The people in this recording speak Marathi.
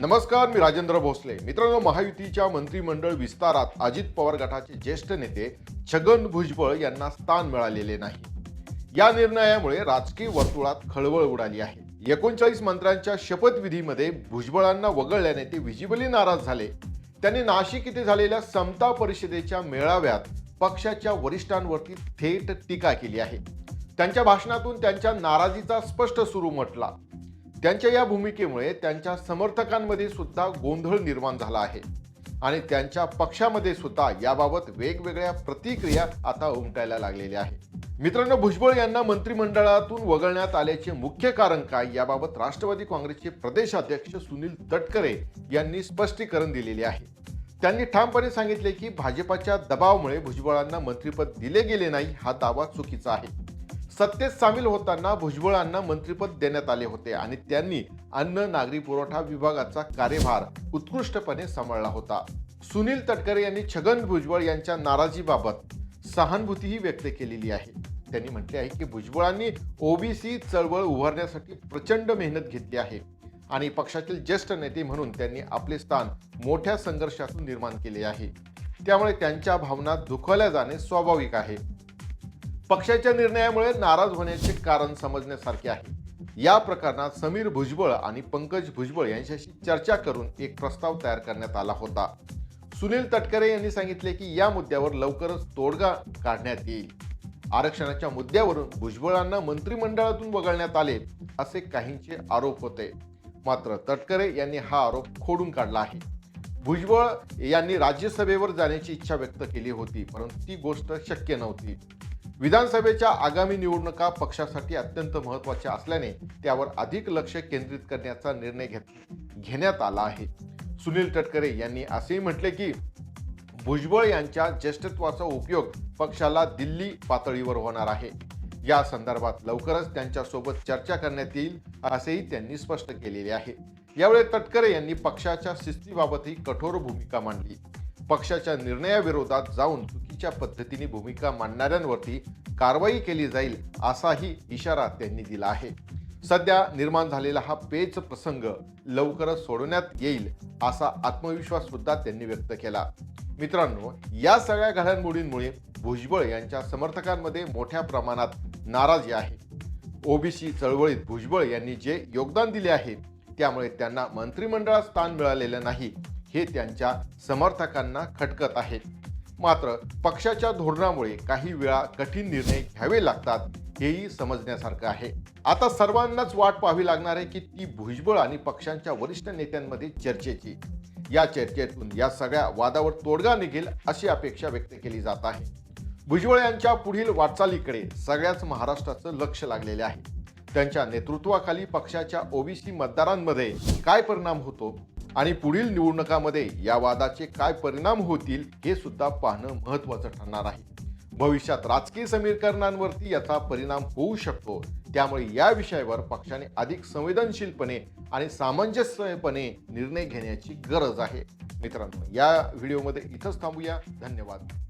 नमस्कार मी राजेंद्र भोसले. मित्रांनो महायुतीच्या मंत्रिमंडळ विस्तारात अजित पवार गटाचे ज्येष्ठ नेते छगन भुजबळ यांना स्थान मिळालेले नाही. या निर्णयामुळे राजकीय वर्तुळात खळबळ उडाली आहे. एकोणचाळीस मंत्र्यांच्या शपथविधीमध्ये भुजबळांना वगळल्याने ते विजिबली नाराज झाले. त्यांनी नाशिक येथे झालेल्या समता परिषदेच्या मेळाव्यात पक्षाच्या वरिष्ठांवरती थेट टीका केली आहे. त्यांच्या भाषणातून त्यांच्या नाराजीचा स्पष्ट सुरू म्हटला. त्यांच्या या भूमिकेमुळे त्यांच्या समर्थकांमध्ये सुद्धा गोंधळ निर्माण झाला आहे. आणि त्यांच्या पक्षामध्ये सुद्धा याबाबत वेगवेगळ्या प्रतिक्रिया आता उमटायला लागलेल्या आहेत मित्रांनो भुजबळ यांना मंत्रिमंडळातून वगळण्यात आल्याचे मुख्य कारण काय याबाबत राष्ट्रवादी काँग्रेसचे प्रदेशाध्यक्ष सुनील तटकरे यांनी स्पष्टीकरण दिलेले आहे. त्यांनी ठामपणे सांगितले की भाजपाच्या दबावामुळे भुजबळांना मंत्रिपद दिले गेले नाही हा दावा चुकीचा आहे. सत्तेत सामील होताना भुजबळांना मंत्रिपद देण्यात आले होते आणि त्यांनी अन्न नागरी पुरवठा विभागाचा कार्यभार उत्कृष्टपणे सांभाळला होता. सुनील तटकरे यांनी छगन भुजबळ यांच्या नाराजीबाबत सहानुभूतीही व्यक्त केलेली आहे. त्यांनी म्हटले आहे की भुजबळांनी ओबीसी चळवळ उभारण्यासाठी प्रचंड मेहनत घेतली आहे आणि पक्षातील ज्येष्ठ नेते म्हणून त्यांनी आपले स्थान मोठ्या संघर्षातून निर्माण केले आहे. त्यामुळे त्यांच्या भावना दुखवल्या जाणे स्वाभाविक आहे. पक्षाच्या निर्णयामुळे नाराज होण्याचे कारण समजण्यासारखे आहे. या प्रकरणात समीर भुजबळ आणि पंकज भुजबळ यांच्याशी चर्चा करून एक प्रस्ताव तयार करण्यात आला होता. सुनील तटकरे यांनी सांगितले की या मुद्द्यावर लवकरच तोडगा काढण्यात येईल. आरक्षणाच्या मुद्द्यावरून भुजबळांना मंत्रिमंडळातून वगळण्यात आले असे काहींचे आरोप होते. मात्र तटकरे यांनी हा आरोप खोडून काढला आहे. भुजबळ यांनी राज्यसभेवर जाण्याची इच्छा व्यक्त केली होती परंतु ती गोष्ट शक्य नव्हती. विधानसभेच्या आगामी निवडणुका पक्षासाठी अत्यंत महत्त्वाच्या असल्याने त्यावर अधिक लक्ष केंद्रित करण्याचा निर्णय घेत घेण्यात आला आहे. सुनील तटकरे यांनी असेही म्हटले की भुजबळ यांच्या ज्येष्ठत्वाचा उपयोग पक्षाला दिल्ली पातळीवर होणार आहे. या संदर्भात लवकरच त्यांच्यासोबत चर्चा करण्यात येईल असेही त्यांनी स्पष्ट केलेले आहे. यावेळी तटकरे यांनी पक्षाच्या शिस्तीबाबतही कठोर भूमिका मांडली. पक्षाच्या निर्णयाविरोधात जाऊन चुकीच्या पद्धतीने भूमिका मांडणाऱ्यांवरती कारवाई केली जाईल असाही इशारा त्यांनी दिला आहे. सध्या निर्माण झालेला हा पेच प्रसंग लवकरच सोडवण्यात येईल असा आत्मविश्वास सुद्धा त्यांनी व्यक्त केला. मित्रांनो या सगळ्या घडामोडींमुळे भुजबळ यांच्या समर्थकांमध्ये मोठ्या प्रमाणात नाराजी आहे. ओबीसी चळवळीत भुजबळ यांनी जे योगदान दिले आहे त्यामुळे त्यांना मंत्रिमंडळात स्थान मिळालेलं नाही हे त्यांच्या समर्थकांना खटकत आहे. मात्र पक्षाच्या धोरणामुळे काही वेळा कठीण निर्णय घ्यावे लागतात हेही समजण्यासारखं आहे. आता सर्वांनाच वाट पाहावी लागणार आहे की ती भुजबळ आणि पक्षांच्या वरिष्ठ नेत्यांमध्ये चर्चेची. या चर्चेतून या सगळ्या वादावर तोडगा निघेल अशी अपेक्षा व्यक्त केली जात आहे. भुजबळ यांच्या पुढील वाटचालीकडे सगळ्याच महाराष्ट्राचं लक्ष लागलेले आहे. त्यांच्या नेतृत्वाखाली पक्षाच्या ओबीसी मतदारांमध्ये काय परिणाम होतो? आणि पुढील निवडणुकामध्ये या वादाचे काय परिणाम होतील हे सुद्धा पाहणं महत्त्वाचं ठरणार आहे. भविष्यात राजकीय समीकरणांवरती याचा परिणाम होऊ शकतो. त्यामुळे या विषयावर पक्षाने अधिक संवेदनशीलपणे आणि सामंजस्यपणे निर्णय घेण्याची गरज आहे. मित्रांनो या व्हिडिओमध्ये इथंच थांबूया. धन्यवाद.